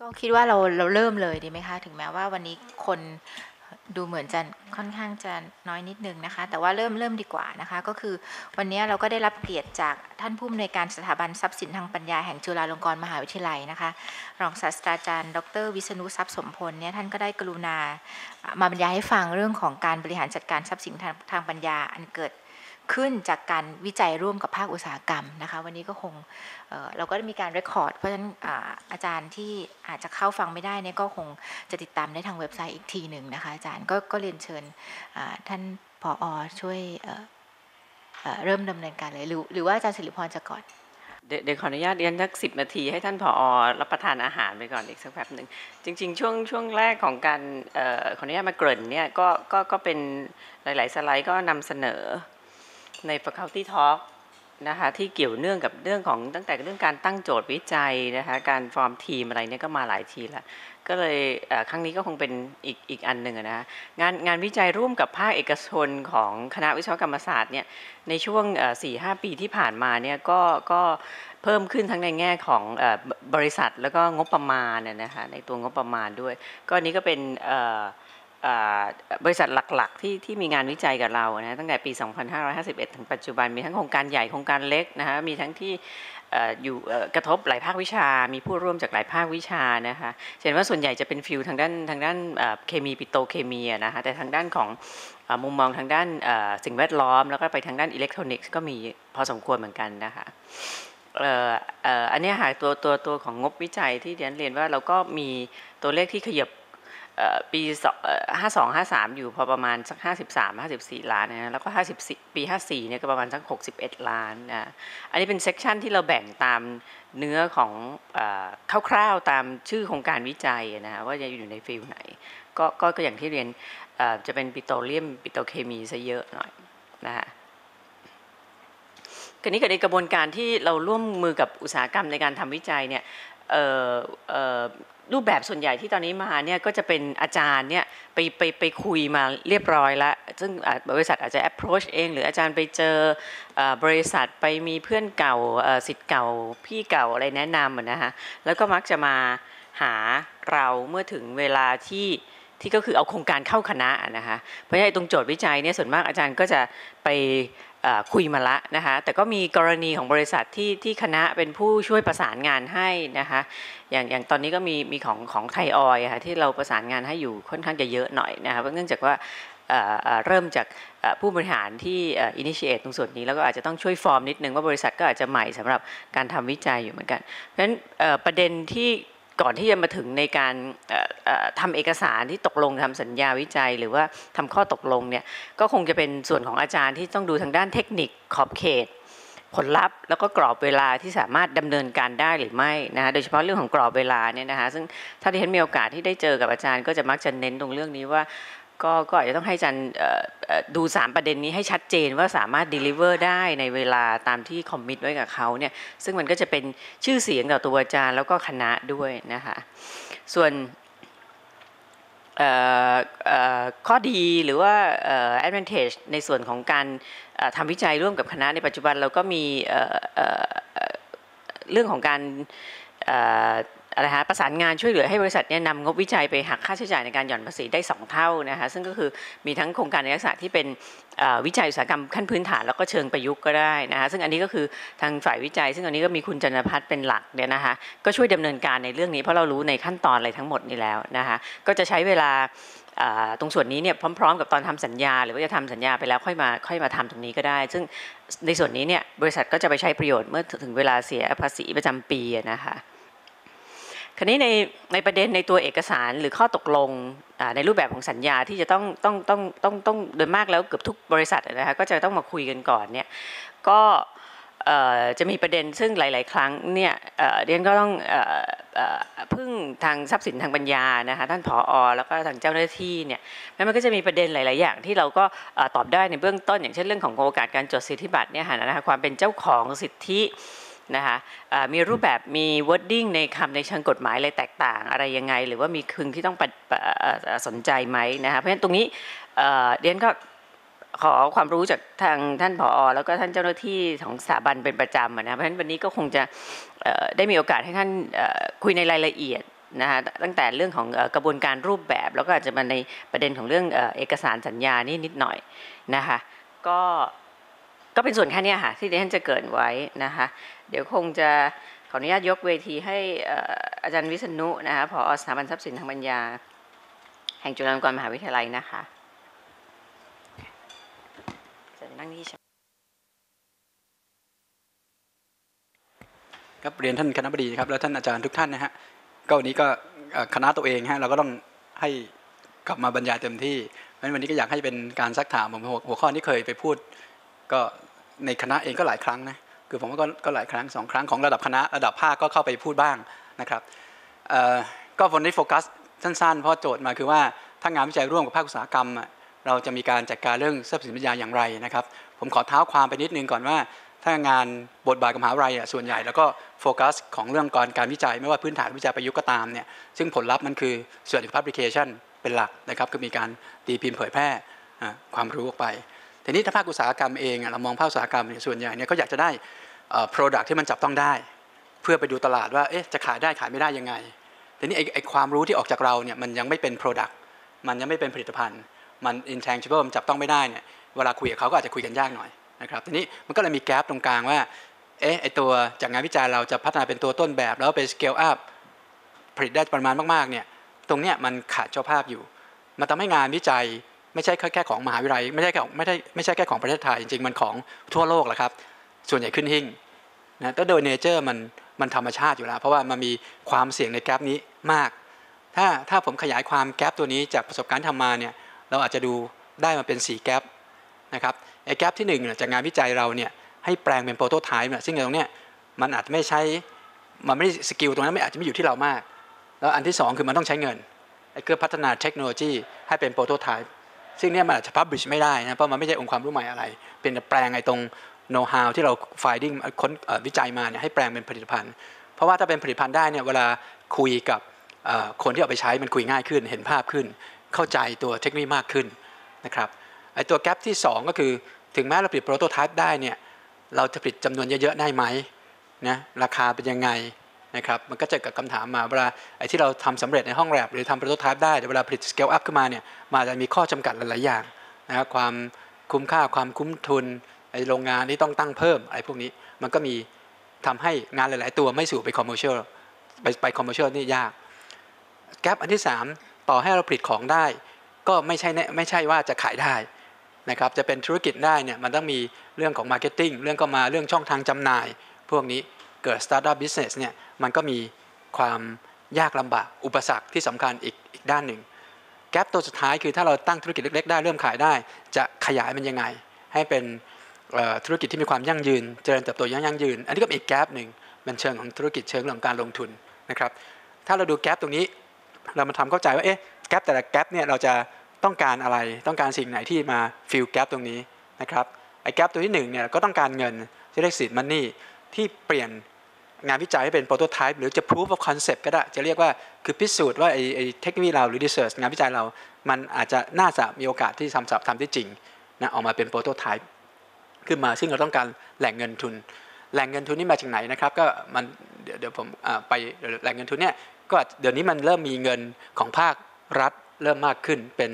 ก็คิดว่าเราเราเริ่มเลยดีไหมคะ ถึงแม้ว่าวันนี้คนดูเหมือนจะค่อนข้างจะน้อยนิดนึงนะคะ แต่ว่าเริ่มเริ่มดีกว่านะคะ ก็คือวันนี้เราก็ได้รับเกียรติจากท่านผู้อำนวยการสถาบันทรัพย์สินทางปัญญาแห่งจุฬาลงกรณ์มหาวิทยาลัยนะคะ รองศาสตราจารย์ ดร วิษณุทรัพย์สมพลเนี่ยท่านก็ได้กรุณามาบรรยายให้ฟังเรื่องของการบริหารจัดการทรัพย์สินทางทางปัญญา อันเกิด ขึ้นจากการวิจัยร่วมกับภาคอุตสาหกรรมนะคะ วันนี้ก็คงเเราก็ได้มีการเรคคอร์ดเพราะฉะนั้นอาจารย์ที่อาจจะเข้าฟังไม่ได้เนี่ยก็คงจะติดตามได้ทางเว็บไซต์อีกทีหนึ่งนะคะอาจารย์ก็ก็เรียนเชิญท่านผออช่วยเริ่มดำเนินการเลยหรือหรือว่าอาจารย์สิริพรจะก่อนเดี๋ยวขออนุญาตเรียนสักสิบนาทีให้ท่านผอรับประทานอาหารไปก่อนอีกสักแป๊บหนึ่งจริง ๆ ช่วงช่วงแรกของการขออนุญาตมาเกริ่นเนี่ยก็ก็ก็เป็นหลาย ๆ สไลด์ก็นำเสนอ ใน faculty talk นะคะที่เกี่ยวเนื่องกับเรื่องของตั้งแต่เรื่องการตั้งโจทย์วิจัยนะคะการฟอร์มทีมอะไรเนี่ยก็มาหลายทีแล้วก็เลยครั้งนี้ก็คงเป็นอีกอีกอันหนึ่งนะคะงานงานวิจัยร่วมกับภาคเอกชนของคณะวิศวกรรมศาสตร์เนี่ยในช่วงสี่หปีที่ผ่านมาเนี่ยก็ก็เพิ่มขึ้นทั้งในแง่ของบริษัทแล้วก็งบประมาณนะคะในตัวงบประมาณด้วย ก็นี้ก็เป็น บริษัทหลักๆ ที่ที่มีงานวิจัยกับเรานะตั้งแต่ปี 2551 ถึงปัจจุบันมีทั้งโครงการใหญ่โครงการเล็กนะฮะมีทั้งที่อยู่กระทบหลายภาควิชา มีผู้ร่วมจากหลายภาควิชานะคะเห็นว่าส่วนใหญ่จะเป็นฟิลทางด้านทางด้านเคมีปิโตเคมีนะคะแต่ทางด้านของมุมมองทางด้านสิ่งแวดล้อม แล้วก็ไปทางด้านอิเล็กทรอนิกส์ก็มีพอสมควรเหมือนกันนะคะอันนี้หากตัวตัวตัวของงบวิจัยที่เรียนเรียนว่าเราก็มีตัวเลขที่ขยับ ปีห้าสองห้าสามอยู่พอประมาณสักห้าสิบสามห้าสิบสี่ล้านนะแล้วก็ห้าสิบปีห้าสี่เนี่ยก็ประมาณสักหกสิบเอ็ดล้านนะอันนี้เป็นเซกชันที่เราแบ่งตามเนื้อของคร่าวๆตามชื่อโครงการวิจัยนะว่าจะอยู่ในฟิลไหนก็ก็อย่างที่เรียนจะเป็นปิโตรเลียมปิโตรเคมีซะเยอะหน่อยนะฮะกรณีกับในกระบวนการที่เราร่วมมือกับอุตสาหกรรมในการทำวิจัยเนี่ย รูปแบบส่วนใหญ่ที่ตอนนี้มาเนี่ยก็จะเป็นอาจารย์เนี่ยไปไปไปคุยมาเรียบร้อยแล้ว ซึ่งบริษัทอาจจะ approach เอง หรืออาจารย์ไปเจอบริษัทไปมีเพื่อนเก่าสิทธิ์เก่าพี่เก่าอะไรแนะนำนะฮะแล้วก็มักจะมาหาเราเมื่อถึงเวลาที่ที่ก็คือเอาโครงการเข้าคณะนะคะเพราะฉะนั้นตรงโจทย์วิจัยเนี่ยส่วนมากอาจารย์ก็จะไป คุยมาละนะคะแต่ก็มีกรณีของบริษัทที่ที่คณะเป็นผู้ช่วยประสานงานให้นะคะอย่างอย่างตอนนี้ก็มีมีของของไทยออยค่ะที่เราประสานงานให้อยู่ค่อนข้างจะเยอะหน่อยนะคะเนื่องจากว่าเริ่มจากผู้บริหารที่อินิชิเอตตรงส่วนนี้แล้วก็อาจจะต้องช่วยฟอร์มนิดนึงว่าบริษัทก็อาจจะใหม่สำหรับการทำวิจัยอยู่เหมือนกันเพราะฉะนั้นประเด็นที่ ก่อนที่จะมาถึงในการทำเอกสารที่ตกลงทำสัญญาวิจัย หรือว่าทำข้อตกลงเนี่ยก็คงจะเป็นส่วนของอาจารย์ที่ต้องดูทางด้านเทคนิคขอบเขต ผลลัพธ์แล้วก็กรอบเวลาที่สามารถดำเนินการได้หรือไม่นะคะโดยเฉพาะเรื่องของกรอบเวลาเนี่ยนะคะซึ่งถ้าที่ฉันมีโอกาสที่ได้เจอกับอาจารย์ ก็จะมักจะเน้นตรงเรื่องนี้ว่า ก็ก็อาจจะต้องให้อาจารย์ดู 3 ประเด็นนี้ให้ชัดเจนว่าสามารถ deliver ได้ในเวลาตามที่คอมมิตไว้กับเขาเนี่ยซึ่งมันก็จะเป็นชื่อเสียงต่อตัวอาจารย์แล้วก็คณะด้วยนะคะส่วนข้อดีหรือว่า advantage ในส่วนของการทำวิจัยร่วมกับคณะในปัจจุบันเราก็มีเรื่องของการ อะไรฮะประสานงานช่วยเหลือให้บริษัทเนี่ยนำงบวิจัยไปหักค่าใช้จ่ายในการหย่อนภาษีได้ 2 เท่านะคะซึ่งก็คือมีทั้งโครงการในลักษณะที่เป็นวิจัยอุตสาหกรรมขั้นพื้นฐานแล้วก็เชิงประยุกต์ก็ได้นะคะซึ่งอันนี้ก็คือทางฝ่ายวิจัย ซึ่งอันนี้ก็มีคุณจันทพัฒน์เป็นหลักเนี่ยนะคะก็ช่วยดำเนินการในเรื่องนี้เพราะเรารู้ในขั้นตอนอะไรทั้งหมดนี้แล้วนะคะก็จะใช้เวลาตรงส่วนนี้เนี่ยพร้อม ๆ กับตอนทำสัญญา หรือว่าจะทำสัญญาไปแล้วค่อยมาค่อยมาทำตรงนี้ก็ได้ ซึ่งในส่วนนี้เนี่ยบริษัทก็จะไปใช้ประโยชน์เมื่อถึงเวลาเสียภาษีประจำปีนะคะ คราวนี้ในในประเด็นในตัวเอกสารหรือข้อตกลงในรูปแบบของสัญญาที่จะต้องต้องต้องต้องต้องโดยมากแล้วเกือบทุกบริษัทนะคะก็จะต้องมาคุยกันก่อนเนี่ยก็จะมีประเด็นซึ่งหลาย ๆ ครั้งเนี่ยเรียนก็ต้องพึ่งทางทรัพย์สินทางปัญญานะคะท่านผอแล้วก็ทางเจ้าหน้าที่เนี่ยแล้วมันก็จะมีประเด็นหลาย ๆ อย่างที่เราก็ตอบได้ในเบื้องต้น อย่างเช่นเรื่องของโอกาสการจดสิทธิบัตรเนี่ยนะคะความเป็นเจ้าของสิทธิ นะคะมีรูปแบบมี wording ในคำในเชิงกฎหมายอะไรแตกต่างอะไรยังไง หรือว่ามีคึงที่ต้องสนใจไหมนะคะเพราะฉะนั้นตรงนี้เรียนก็ขอความรู้จากทางท่านผอแล้วก็ท่านเจ้าหน้าที่ของสถาบันเป็นประจำนะเพราะฉะนั้นวันนี้ก็คงจะได้มีโอกาสให้ท่านคุยในรายละเอียดนะฮะตั้งแต่เรื่องของกระบวนการรูปแบบ แล้วก็อาจจะมาในประเด็นของเรื่องเอกสารสัญญานี่นิดหน่อยนะคะก็ก็เป็นส่วนแค่เนี้ยค่ะที่ดิฉันจะเกรินไว้นะคะ เดี๋ยวคงจะขออนุญาตยกเวทีให้อาจารย์วิษณุนะคะผอสถาบันทรัพย์สินทางปัญญา แห่งจุฬาลงกรณ์มหาวิทยาลัยนะคะจะนั่งนี่ชครับเรียนท่านคณะบดีครับแล้วท่านอาจารย์ทุกท่านนะฮะก็วันนี้ก็คณะตัวเองฮะเราก็ต้องให้กลับมาบรรยายเต็มที่เพราะฉะนั้นวันนี้ก็อยากให้เป็นการซักถามผมหัวหัวข้อนี้เคยไปพูด ก็ในคณะเองก็หลายครั้งนะ คือผมก็ก็หลายครั้งสองครั้งของระดับคณะระดับภาคก็เข้าไปพูดบ้างนะครับก็วันนี้โฟกัสสั้นๆเพราะโจทย์มาคือว่าถ้างานวิจัยร่วมกับภาคอุตสาหกรรม เราจะมีการจัดการเรื่องทรัพย์สินปัญญาอย่างไรนะครับ ผมขอเท้าความไปนิดนึงก่อนว่า ถ้างานบทบาทกับมหาวิทยาลัยส่วนใหญ่ แล้วก็โฟกัสของเรื่องการการวิจัย ไม่ว่าพื้นฐานวิจัยประยุกต์ก็ตามเนี่ยซึ่งผลลัพธ์มันคือ certificate publication เป็นหลักนะครับก็มีการตีพิมพ์เผยแพร่ความรู้ออกไป ทีนี้ถ้าภาคอุตสาหกรรมเองอะเรามองภาคอุตสาหกรรมเนี่ยส่วนใหญ่เนี่ยก็อยากจะได้ product ที่มันจับต้องได้ เพื่อไปดูตลาดว่าเอ๊ะจะขายได้ขายไม่ได้ยังไงทีนี้ไอ้ความรู้ที่ออกจากเราเนี่ยมันยังไม่เป็น product มันยังไม่เป็นผลิตภัณฑ์ มัน intangible มันจับต้องไม่ได้เนี่ยเวลาคุยกับเขาก็อาจจะคุยกันยากหน่อยนะครับทีนี้มันก็เลยมีแกลบตรงกลางว่าเอ๊ะไอตัวจากงานวิจัยเราจะพัฒนาเป็นตัวต้นแบบ แล้วไป scale up ผลิตได้ปริมาณมากๆเนี่ยตรงเนี้ยมันขาดเจ้าภาพอยู่ มันทำให้งานวิจัย ไม่ใช่แค่ของมหาวิทยาลัยไม่ใช่แค่ไม่ได้ไม่ใช่แค่ของประเทศไทยจริงๆมันของทั่วโลกแหละครับ ส่วนใหญ่ขึ้นหิ่งนะแต่โดยเนเจอร์มันมันธรรมชาติอยู่แล้ว เพราะว่ามันมีความเสี่ยงในแกลบนี้มาก ถ้าถ้าผมขยายความแกลบตัวนี้จากประสบการณ์ทำมาเนี่ยเราอาจจะดูได้มาเป็น 4 แกลบนะครับไอ้แกลบที่1เนี่ยจากงานวิจัยเราเนี่ยให้แปลงเป็นโปรโตไทป์เนี่ยซึ่งตรงเนี้ยมันอาจจะไม่ใช้มันไม่ได้สกิลตรงนั้นไม่อาจจะไม่อยู่ที่เรามาก แล้วอันที่ 2 คือมันต้องใช้เงินไอ้เพื่อพัฒนาเทคโนโลยีให้เป็นโปรโตไทป์ ซึ่งเนี่ยมันอาจจะพับลิชไม่ได้นะเพราะมันไม่ใช่องค์ความรู้ใหม่อะไร เป็นแต่แปลงไอ้ตรงโน้ตฮาวที่เรา finding ค้นวิจัยมาเนี่ยให้แปลงเป็นผลิตภัณฑ์ เพราะว่าถ้าเป็นผลิตภัณฑ์ได้เนี่ยเวลาคุยกับคนที่เอาไปใช้มันคุยง่ายขึ้น เห็นภาพขึ้น เข้าใจตัวเทคโนโลยีมากขึ้นนะครับไอ้ตัวแกลบที่ 2 ก็คือถึงแม้เราผลิตโปรโตไทป์ได้เนี่ยเราจะผลิตจำนวนเยอะๆได้ไหมนะราคาเป็นยังไง นะครับมันก็จะเกิดคำถามมาเวลาไอ้ที่เราทำสำเร็จในห้องแลบหรือทำโปรโตไทป์ได้แต่เวลาผลิตสเกลอัพขึ้นมาเนี่ยมันอาจจะมีข้อจำกัดหลาย ๆ อย่างนะครับความคุ้มค่าความคุ้มทุนไอ้โรงงานที่ต้องตั้งเพิ่มอะไรพวกนี้มันก็มีทำให้งานหลาย ๆ ตัวไม่สู่ไปคอมเมอร์เชียลไปไปคอมเมอร์เชียลนี่ยากแกลบอันที่ 3 ต่อให้เราผลิตของได้ ก็ไม่ใช่ไม่ใช่ว่าจะขายได้นะครับจะเป็นธุรกิจได้เนี่ยมันต้องมีเรื่องของมาร์เก็ตติ้งเรื่องก็มาเรื่องช่องทางจำหน่าย พวกนี้เกิดสตาร์ทอัพบิสเนสเนี่ย มันก็มีความยากลำบากอุปสรรคที่สำคัญอีกอีกด้านหนึ่ง แกลบตัวสุดท้ายคือถ้าเราตั้งธุรกิจเล็ก ๆ ได้เริ่มขายได้ จะขยายมันยังไง ให้เป็นธุรกิจที่มีความยั่งยืน เจริญเติบโตยั่งยั่งยืน อันนี้ก็เป็นอีกแกลบหนึ่งมันเชิงของธุรกิจเชิงเรื่องการลงทุนนะครับ ถ้าเราดูแกลบตรงนี้ เรามาทำเข้าใจว่าเอ๊ะแกลบแต่ละแกลบเนี่ยเราจะต้องการอะไรต้องการสิ่งไหนที่มาฟิลแกลบตรงนี้นะครับไอ้แกลบตัวที่หนึ่งเนี่ยก็ต้องการเงินที่เรียกสินมันนี่ที่เปลี่ยน งานวิจัยให้เป็นโปรโตไทป์หรือจะ proof of concept ก็ได้ จะเรียกว่าคือพิสูจน์ว่าไอ้ไอ้เทคโนโลยีเราหรือ research งานวิจัยเรา มันอาจจะน่าจะมีโอกาสที่ทำสับทำได้จริงนะออกมาเป็นโปรโตไทป์ขึ้นมาซึ่งเราต้องการแหล่งเงินทุน แหล่งเงินทุนนี่มาจากไหนนะครับ ก็มันเดี๋ยวเดี๋ยวผมไปแหล่งเงินทุนเนี่ยก็เดี๋ยวนี้มันเริ่มมีเงินของภาครัฐเริ่มมากขึ้นเป็น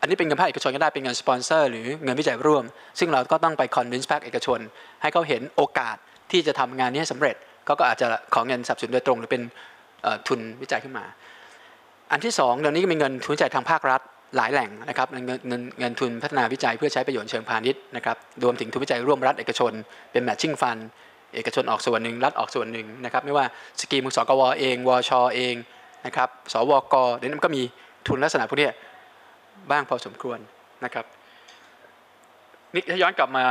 อันนี้เป็นเงินภาคเอกชนก็ได้เป็นเงินสปอนเซอร์หรือเงินวิจัยร่วม ซึ่งเราก็ต้องไปคอนวินส์ภาคเอกชน ให้เขาเห็นโอกาส ที่จะทำงานนี้ให้สำเร็จเขาก็อาจจะขอเงินสนับสนุนโดยตรงหรือเป็นทุนวิจัยขึ้นมา อันที่สองเดี๋ยวนี้ก็มีเงินทุนวิจัยทางภาครัฐหลายแหล่งนะครับเงินเงินเงินทุนพัฒนาวิจัยเพื่อใช้ประโยชน์เชิงพาณิชย์นะครับรวมถึงทุนวิจัยร่วมรัฐเอกชน เป็นแมทชิ่งฟันเอกชนออกส่วนหนึ่งรัฐออกส่วนหนึ่งนะครับไม่ว่าสกีมสกวเองวชเองนะครับสวกเดี๋ยวนี้มันก็มีทุนลักษณะพวกนี้บ้างพอสมควรนะครับนี่ถ้าย้อนกลับมา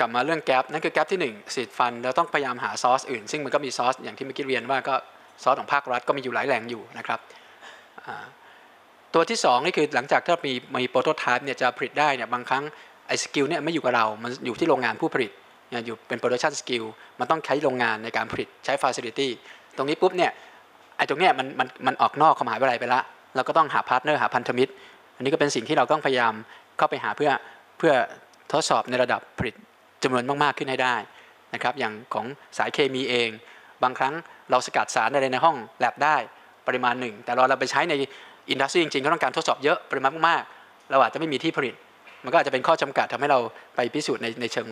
กลับมาเรื่องแกลบนั่นคือแกลบที่หนึ่งสีดฟันเราต้องพยายามหาซอสอื่น ซึ่งมันก็มีซอสอย่างที่เมื่อกี้เรียนว่าก็ซอสของภาครัฐก็มีอยู่หลายแหล่งอยู่นะครับตัวที่ 2 นี่คือหลังจากที่มีมีโปรโตไทป์เนี่ยจะผลิตได้เนี่ยบางครั้งไอ้สกิลเนี่ยไม่อยู่กับเรา มันอยู่ที่โรงงานผู้ผลิตเนี่ยอยู่เป็นโปรดักชันสกิลมันต้องใช้โรงงานในการผลิตใช้ฟ a ซิลิตี้ตรงนี้ปุ๊บเนี่ยไอ้ตรงเนี้ยมันมันมันออกนอกเข้ามหาวิทยาลัยไปละเราก็ต้องหาพาร์ทเนอร์หาพันธมิตร อันนี้ก็เป็นสิ่งที่เราต้องพยายามเข้าไปหาเพื่อเพื่อทดสอบในระดับผลิต จำนวนมากๆขึ้นให้ได้นะครับอย่างของสายเคมีเอง บางครั้งเราสกัดสารอะไรในห้องแลบได้ปริมาณหนึ่ง แต่เราเราไปใช้ในอินดัสทรีจริงๆก็ต้องการทดสอบเยอะปริมาณมากๆเราอาจจะไม่มีที่ผลิต มันก็อาจจะเป็นข้อจำกัดทำให้เราไปพิสูจน์ในในเชิง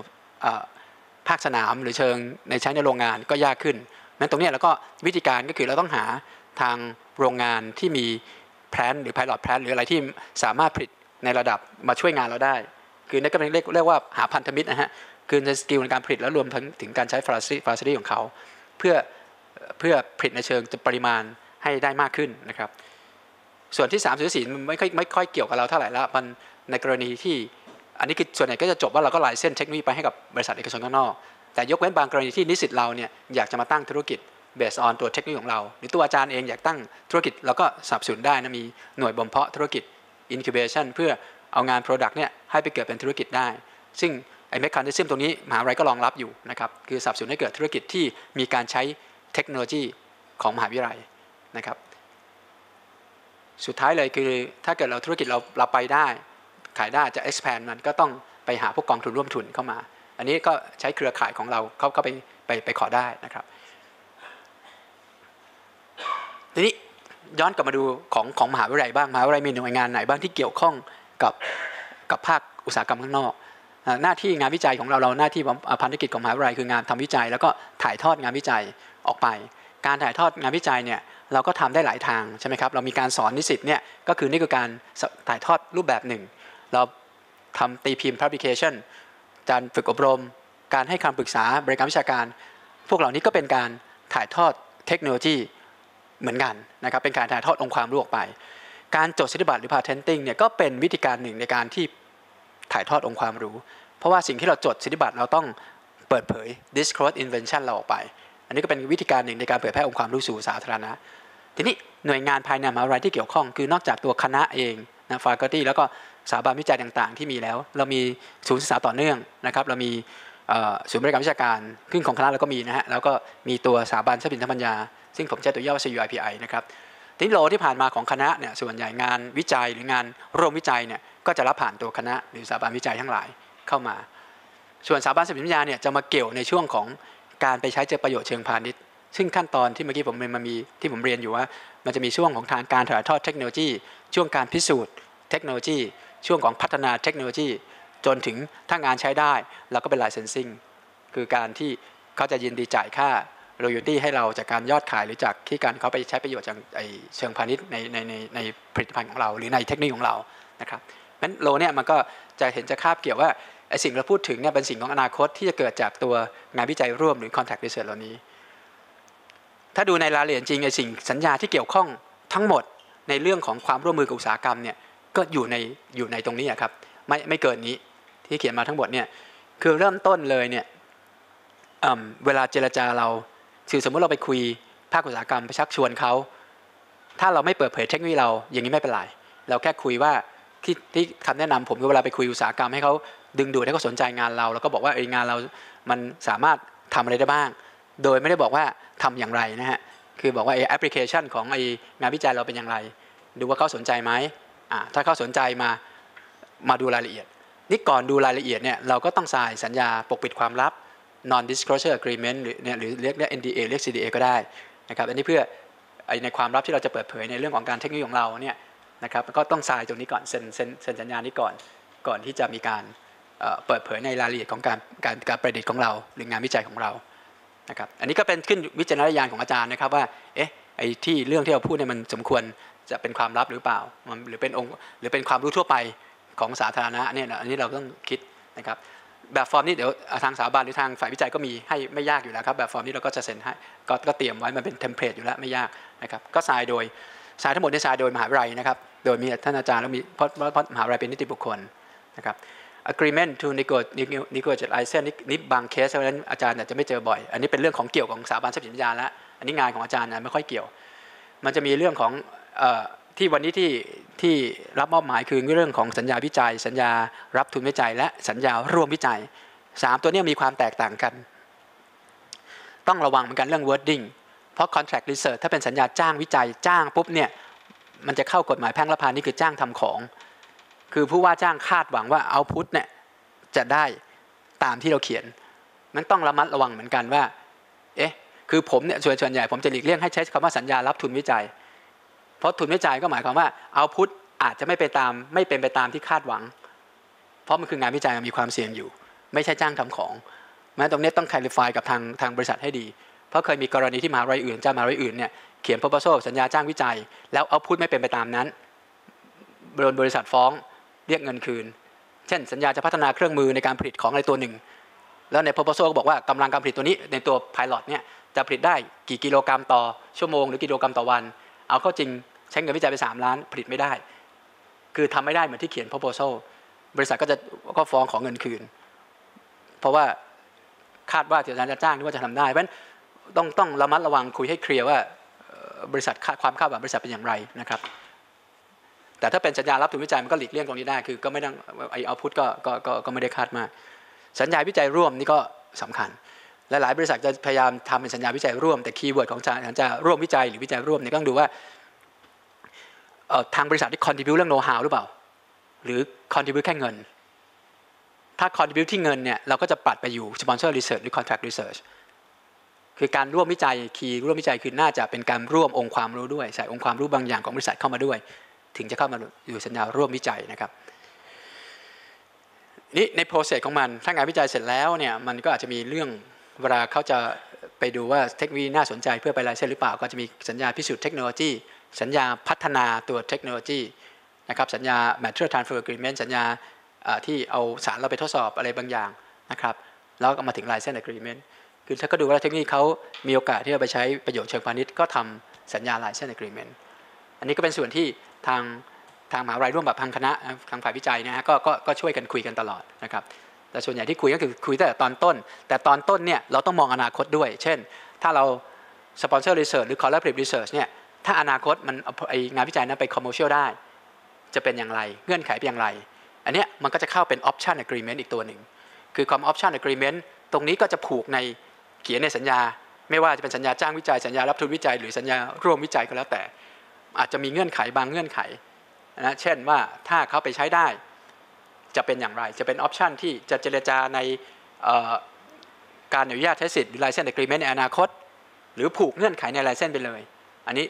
ภาคสนามหรือเชิงในใช้ในโรงงานก็ยากขึ้นนั้นตรงนี้แล้วก็วิธีการก็คือเราต้องหาทางโรงงานที่มีแพลนหรือ pilot plan หรืออะไรที่สามารถผลิตในระดับมาช่วยงานเราได้ คือนั่นก็เป็นเรียกเรียกว่าหาพันธมิตรนะฮะ คือในสกิลในการผลิตแล้วรวมทั้งถึงการใช้ฟาซิลิตี้ของเขา เพื่อเพื่อผลิตในเชิงปริมาณให้ได้มากขึ้นนะครับ ส่วนที่3ามสี่มันไม่ค่อยไม่ค่อยเกี่ยวกับเราเท่าไหร่ละมันในกรณีที่อันนี้คือส่วนใหญ่ก็จะจบว่าเราก็ไลเส้นเทคโนโลยีไปให้กับบริษัทเอกชนข้างนอกแต่ยกเว้นบางกรณีที่นิสิตเราเนี่ยอยากจะมาตั้งธุรกิจเบสออนตัวเทคโนโลยีของเรา หรือตัวอาจารย์เองอยากตั้งธุรกิจเราก็สนับสนุนได้นะมีหน่วยบ่มเพาะธุรกิจ incubation เพื่อเอางาน Product เนี่ยให้ไปเกิดเป็นธุรกิจได้ ซึ่ง ไอ้เมคานิซึมตรงนี้มหาวิทยาลัยก็รองรับอยู่นะครับคือสับสนุนให้เกิดธุรกิจที่มีการใช้เทคโนโลยีของมหาวิทยาลัยนะครับ สุดท้ายเลยคือถ้าเกิดเราธุรกิจเราเราไปได้ ขายได้จะ expand มันก็ต้องไปหาพวกกองทุนร่วมทุนเข้ามา อันนี้ก็ใช้เครือข่ายของเราเขาก็ไปไปไปขอได้นะครับทีนี้ย้อนกลับมาดูของของมหาวิทยาลัยบ้างมหาวิทยาลัยมีหน่วยงานไหนบ้างที่เกี่ยวข้องกับกับภาคอุตสาหกรรมข้างนอก หน้าที่งานวิจัยของเราเราหน้าที่พันธกิจของมหาวิทยาลัยคืองานทำวิจัย แล้วก็ถ่ายทอดงานวิจัยออกไป การถ่ายทอดงานวิจัยเนี่ยเราก็ทำได้หลายทางใช่ไหมครับเรามีการสอนนิสิตเนี่ยก็คือนี่คือการถ่ายทอดรูปแบบหนึ่ง เราทำตีพิมพ์ publication การฝึกอบรม การให้คำปรึกษาบริการวิชาการ พวกเหล่านี้ก็เป็นการถ่ายทอดเทคโนโลยีเหมือนกันนะครับเป็นการถ่ายทอดองค์ความรู้ออกไป การจดสิทธิบัตรหรือ patenting เนี่ยก็เป็นวิธีการหนึ่งในการที่ ถ่ายทอดองค์ความรู้ เพราะว่าสิ่งที่เราจดสิทธิบัตรเราต้องเปิดเผย disclose invention เราออกไป อันนี้ก็เป็นวิธีการหนึ่งในการเผยแพร่องค์ความรู้สู่สาธารณะ ทีนี้หน่วยงานภายในมหาวิทยาลัยที่เกี่ยวข้อง คือนอกจากตัวคณะเองนะ faculty แล้วก็สถาบันวิจัยต่างๆ ที่มีแล้ว เรามีศูนย์ศึกษาต่อเนื่องนะครับ เรามีศูนย์บริการวิชาการขึ้นของคณะเราก็มีนะฮะ แล้วก็มีตัวสถาบันทรัพย์สินทางปัญญา ซึ่งผมใช้ตัวย่อว่า CUIPI นะครับทีนี้โลที่ผ่านมาของคณะเนี่ยส่วนใหญ่งานวิจัยหรืองานร่วมวิจัยเนี่ย ก็จะรับผ่านตัวคณะหรือสถาบันวิจัยทั้งหลายเข้ามา ส่วนสถาบันทรัพย์สิปัญญาเนี่ยจะมาเกี่ยวในช่วงของการไปใช้เจอประโยชน์เชิงพาณิชย์ซึ่งขั้นตอนที่เมื่อกี้ผมมันมีที่ผมเรียนอยู่ว่า มันจะมีช่วงของทางการถ่ายทอดเทคโนโลยี ช่วงการพิสูจน์เทคโนโลยี ช่วงของพัฒนาเทคโนโลยี จนถึงถ้างานใช้ได้เราก็เป็น licensing คือการที่เขาจะยินดีจ่ายค่า royalty ให้เราจากการยอดขายหรือจากที่การเขาไปใช้ประโยชน์จากเชิงพาณิชย์ในในในในผลิตภัณฑ์ของเรา หรือในเทคโนโลยีของเรานะครับ นั้นโลเนี่ยมันก็จะเห็นจะคาบเกี่ยวว่าไอ้สิ่งเราพูดถึงเนี่ยเป็นสิ่งของอนาคตที่จะเกิดจากตัวงานวิจัยร่วมหรือ contact research เหล่านี้ ถ้าดูในรายละเอียดจริงไอ้สิ่งสัญญาที่เกี่ยวข้องทั้งหมดในเรื่องของความร่วมมือกับอุตสาหกรรมเนี่ยก็อยู่ในอยู่ในตรงนี้ครับไม่ไม่เกินนี้ที่เขียนมาทั้งหมดเนี่ยคือเริ่มต้นเลยเนี่ยเวลาเจรจาเราคือสมมติเราไปคุยภาคอุตสาหกรรมไปชักชวนเขาถ้าเราไม่เปิดเผยเทคโนโลยีเราอย่างนี้ไม่เป็นไรเราแค่คุยว่า ที่ที่คำแนะนำผมคือเวลาไปคุยอุตสาหกรรมให้เขาดึงดูดให้เขาสนใจงานเรา แล้วก็บอกว่าไอ้งานเรา มันสามารถทำอะไรได้บ้าง โดยไม่ได้บอกว่าทำอย่างไรนะฮะคือบอกว่าไอแอปพลิเคชันของไองานวิจัยเราเป็นอย่างไร ดูว่าเขาสนใจไหมอ่าถ้าเขาสนใจมามาดูรายละเอียด นี่ก่อนดูรายละเอียดเนี่ยเราก็ต้องสายสัญญาปกปิดความลับ non disclosure agreement หรือเนี่ยหรือเรียกเรียก NDA เรียก CDA ก็ได้นะครับอันนี้เพื่อในความลับที่เราจะเปิดเผยในเรื่องของการเทคโนโลยีของเราเนี่ย นะครับก็ต้องสายตรงนี้ก่อนเซ็นเซ็นเซ็นสัญญานี้ก่อนก่อนที่จะมีการเปิดเผยในรายละเอียดของการการการประดิษฐ์ของเรา หรืองานวิจัยของเรานะครับอันนี้ก็เป็นขึ้นวิจารณญาณของอาจารย์นะครับว่าเอ๊ะไอ้ที่เรื่องที่เราพูดเนี่ยมันสมควรจะเป็นความลับหรือเปล่าหรือเป็นองค์หรือเป็นความรู้ทั่วไปของสาธารณะเนี่ยอันนี้เราต้องคิดนะครับแบบฟอร์มนี้เดี๋ยวทางสถาบันหรือทางฝ่ายวิจัยก็มีให้ไม่ยากอยู่แล้วครับแบบฟอร์มนี้เราก็จะเซ็นให้ก็ก็เตรียมไว้มันเป็นเทมเพลตอยู่แล้วไม่ยากนะครับก็ทรายโดย ทรายทั้งหมดนี่ทรายโดยมหาวิทยาลัยนะครับ โดยมีท่านอาจารย์แล้วมีเพราะเพราะมหาวิทยาลัยเป็นนิติบุคคลนะครับ agreement to negotiate license นี่บางเคสเพราะนั้นอาจารย์อาจจะไม่เจอบ่อย อันนี้เป็นเรื่องของเกี่ยวของสถาบันทรัพย์สินยาล้วอันนี้งานของอาจารย์นะไม่ค่อยเกี่ยว มันจะมีเรื่องของที่วันนี้ที่ที่รับมอบหมายคือเรื่องของสัญญาวิจัย สัญญารับทุนวิจัย และสัญญาร่วมวิจัยสามตัวนี้มีความแตกต่างกัน ต้องระวังเหมือนกันเรื่อง wording เพราะ contract research ถ้าเป็นสัญญาจ้างวิจัยจ้างปุ๊บเนี่ยมันจะเข้ากฎหมายแพ่งและพาณิชย์คือจ้างทำของ คือผู้ว่าจ้างคาดหวังว่าเอาพุทเนี่ยจะได้ตามที่เราเขียน มันต้องระมัดระวังเหมือนกันว่า เอ๊ะ คือผมเนี่ยส่วนส่วนใหญ่ผมจะหลีกเลี่ยงให้ใช้คำว่าสัญญารับทุนวิจัย เพราะทุนไม่จ่ายก็หมายความว่าเอาพุทอาจจะไม่ไปตามไม่เป็นไปตามที่คาดหวัง เพราะมันคืองานวิจัยมันมีความเสี่ยงอยู่ ไม่ใช่จ้างทำของแม้ตรงนี้ต้อง clarify กับทางทางบริษัทให้ดี เพราะเคยมีกรณีที่มหาวิทยาลัยอื่นจ้างมหาลัยอื่นเนี่ยเขียน proposal สัญญาจ้างวิจัย แล้วเอาพุทไม่เป็นไปตามนั้นโดนบริษัทฟ้องเรียกเงินคืน เช่น สัญญาจะพัฒนาเครื่องมือในการผลิตของอะไรตัวหนึ่ง แล้วใน proposal ก็บอกว่ากำลังการผลิตตัวนี้ในตัว pilot เนี่ยจะผลิตได้กี่กิโลกรัมต่อชั่วโมงหรือกิโลกรัมต่อวัน เอาเข้าจริงใช้เงินวิจัยไป 3 ล้านผลิตไม่ได้ คือทำไม่ได้เหมือนที่เขียน proposal บริษัทก็จะก็ฟ้องของเงินคืน เพราะว่าคาดว่าเสียสัญญาจ้างที่ว่าจะทำได้เพราะฉะนั้น ต้องต้องระมัดระวังคุยให้เคลียร์ว่าบริษัทความคาดหวังบริษัทเป็นอย่างไรนะครับแต่ถ้าเป็นสัญญารับทุนวิจัยมันก็หลีกเลี่ยงตรงนี้ได้คือก็ไม่ต้องไอเอาพุทก็ก็ก็ก็ไม่ได้คาดมาก สัญญาวิจัยร่วมนี่ก็สำคัญและหลายบริษัทจะพยายามทำเป็นสัญญาวิจัยร่วมแต่คีย์เวิร์ดของสัญญาร่วมวิจัยหรือวิจัยร่วมเนี่ยก็ต้องดูว่าทางบริษัทที่ contribute เรื่อง know how หรือเปล่า หรือ contribute แค่เงิน ถ้า contribute ที่เงินเนี่ยเราก็จะปัดไปอยู่ sponsor research หรือ contract research คื คือการร่วมวิจัยคีย์ร่วมวิจัยคือน่าจะเป็นการร่วมองค์ความรู้ด้วยใส่องค์ความรู้บางอย่างของบริษัทเข้ามาด้วย ถึงจะเข้ามาอยู่สัญญาร่วมวิจัยนะครับนี่ในโปรเซสของมันถ้างานวิจัยเสร็จแล้วเนี่ยมันก็อาจจะมีเรื่องเวลาเขาจะไปดูว่าเทคโนโลยีน่าสนใจเพื่อไปลายเส้นหรือเปล่า ก็จะมีสัญญาพิสูจน์เทคโนโลยี สัญญาพัฒนาตัวเทคโนโลยีนะครับสัญญา material transfer agreement สัญญาที่เอาสารเราไปทดสอบอะไรบางอย่างนะครับแล้วก็มาถึงลายเส้น agreement คือถ้าก็ดูว่าเทคโนโลยีเขามีโอกาสที่จะไปใช้ประโยชน์เชิงพาณิชย์ก็ทำสัญญาลายเส้น agreement อันนี้ก็เป็นส่วนที่ทางทางมหาวิทยาลัยร่วมกับทางคณะทางฝ่ายวิจัยนะฮะก็ก็ก็ช่วยกันคุยกันตลอดนะครับแต่ส่วนใหญ่ที่คุยก็คือคุยแต่ตอนต้น แต่ตอนต้นเนี่ยเราต้องมองอนาคตด้วย เช่น ถ้าเราสปอนเซอร์รีเสิร์ชหรือ collaborative research เนี่ยถ้าอนาคตมันไองานวิจัยนั้นไป commercial ได้ จะเป็นอย่างไรเงื่อนไขเป็นอย่างไร อันเนี้ยมันก็จะเข้าเป็น option agreement อีกตัวหนึ่งคือความ option agreement ตรงนี้ก็จะผูกใน เขียนในสัญญา ไม่ว่าจะเป็นสัญญาจ้างวิจัยสัญญารับทุนวิจัย หรือสัญญาร่วมวิจัยก็แล้วแต่ อาจจะมีเงื่อนไขบางเงื่อนไขนะเช่นว่าถ้าเขาไปใช้ได้จะเป็นอย่างไร จะเป็นออปชันที่จะเจรจาในการอนุญาตใช้สิทธิ์หรือ license agreement ในอนาคต หรือผูกเงื่อนไขใน license ไปเลย อันนี้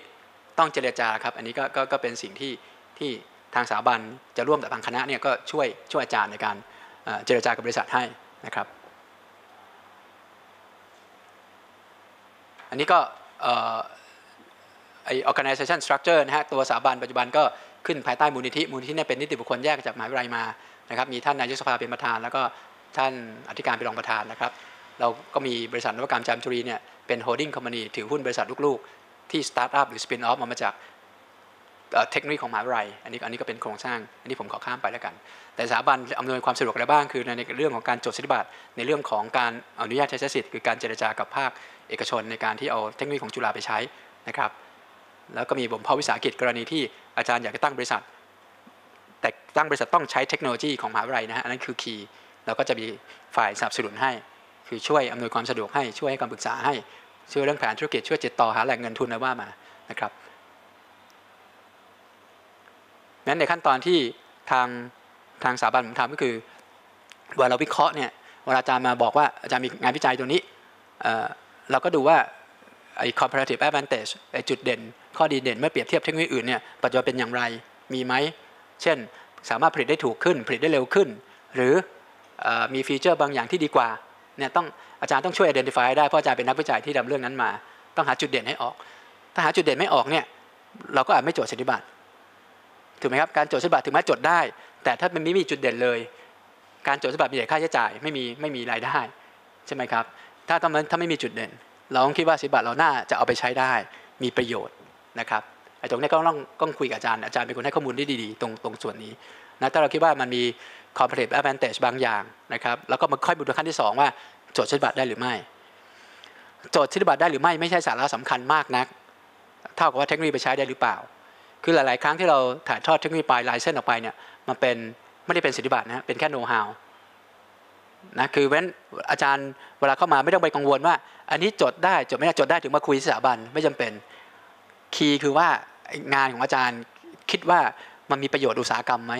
ต้องเจรจาครับ อันนี้ก็กก็เป็นสิ่งที่ที่ทางสถาบันจะร่วมกับทางคณะเนี่ยก็ช่วยช่วยอาจารย์ในการเจรจากับบริษัทให้นะครับ อันนี้ก็เอ่อไอ organization structure นะฮะตัวสถาบันปัจจุบันก็ขึ้นภายใต้มูลนิธิมูลนิธิเนี่ยเป็นนิติบุคคลแยกจากมหาวิทยาลัยมานะครับมีท่านนายกสภาเป็นประธาน แล้วก็ท่านอธิการเป็นรองประธานนะครับ เราก็มีบริษัทนวัตกรรมจามจุรีเนี่ยเป็น holding company ถือหุ้นบริษัทลูกๆ ที่สตาร์ทอัพหรือ spin off มามาจาก เทคโนโลยีของมหาวิทยาลัยอันนี้อันนี้ก็เป็นโครงสร้าง อันนี้ผมขอข้ามไปแล้วกัน แต่สถาบันอำนวยความสะดวกอะไรบ้างคือในเรื่องของการจดสิทธิบัตรในเรื่องของการอนุญาตใช้สิทธิ์คือการเจรจากับภาคเอกชนในการที่เอาเทคโนโลยีของจุฬาไปใช้นะครับแล้วก็มีบ่มเพาะวิสาหกิจกรณีที่อาจารย์อยากจะตั้งบริษัท แต่ตั้งบริษัทต้องใช้เทคโนโลยีของมหาวิทยาลัยนะฮะอันนั้นคือคีย์เราก็จะมีฝ่ายสนับสนุนให้ คือช่วยอำนวยความสะดวกให้ช่วยให้คำปรึกษาให้ช่วยเรื่องแผนธุรกิจช่วยติดต่อหาแหล่งเงินทุนอะไรว่ามานะครับ นั้นในขั้นตอนที่ทางทางสถาบันผมทำก็คือเวลาเราวิเคราะห์เนี่ยเวลาอาจารย์มาบอกว่าอาจารย์มีงานวิจัยตัวนี้เราก็ดูว่าไอ้ comparative advantage ไอ้จุดเด่น ข้อดีเด่นเมื่อเปรียบเทียบเทคโนโลยีอื่นเนี่ยปัจจุบันเป็นอย่างไรมีไหม เช่นสามารถผลิตได้ถูกขึ้น ผลิตได้เร็วขึ้น หรืออมีฟีเจอร์บางอย่างที่ดีกว่าเนี่ยต้องอาจารย์ต้องช่วย identify ได้เพราะอาจารย์เป็นนักวิจัยที่ดำเรื่องนั้นมา ต้องหาจุดเด่นให้ออก ถ้าหาจุดเด่นไม่ออกเนี่ยเราก็อาจไม่โจทย์สนิบัตร ถูกไหมครับการจทย์สิทธิบัตรถึงแม้จดได้ แต่ถ้ามันไม่มีจุดเด่นเลย การจทย์สิทธิบัตรมีแต่ค่าใช้จ่ายไม่มีไม่มีรายได้ใช่ไหมครับถ้าตอนนั้นถ้าไม่มีจุดเด่น เราต้องคิดว่าสิทธิบัตรเราน่าจะเอาไปใช้ได้มีประโยชน์นะครับไอ้ตรงนี้ก็ต้องต้องคุยกับอาจารย์อาจารย์เป็นคนให้ข้อมูลที่ดีๆ ตรงตรงส่วนนี้นะถ้าเราคิดว่ามันมี comparative advantage บางอย่างนะครับแล้วก็มาค่อยบุดูขั้นที่สองว่าโจทย์สิทธิบัตรได้หรือไม่ โจทย์สิทธิบัตรได้หรือไม่ไม่ใช่สาระสำคัญมากนัก เท่ากับว่าเทคโนโลยีไปใช้ได้หรือเปล่า คือหลาย ๆ ครั้งที่เราถ่ายทอดเทคโนโลยีปลายลายเส้นออกไปเนี่ยมันเป็นไม่ได้เป็นสิทธิบัตรนะเป็นแค่โน้ตฮาวนะคือเว้นอาจารย์เวลาเข้ามาไม่ต้องไปกังวลว่า อันนี้จดได้จดไม่ได้จดได้ถึงมาคุยสถาบันไม่จำเป็นคีย์คือว่างานของอาจารย์คิดว่ามันมีประโยชน์อุตสาหกรรมไหม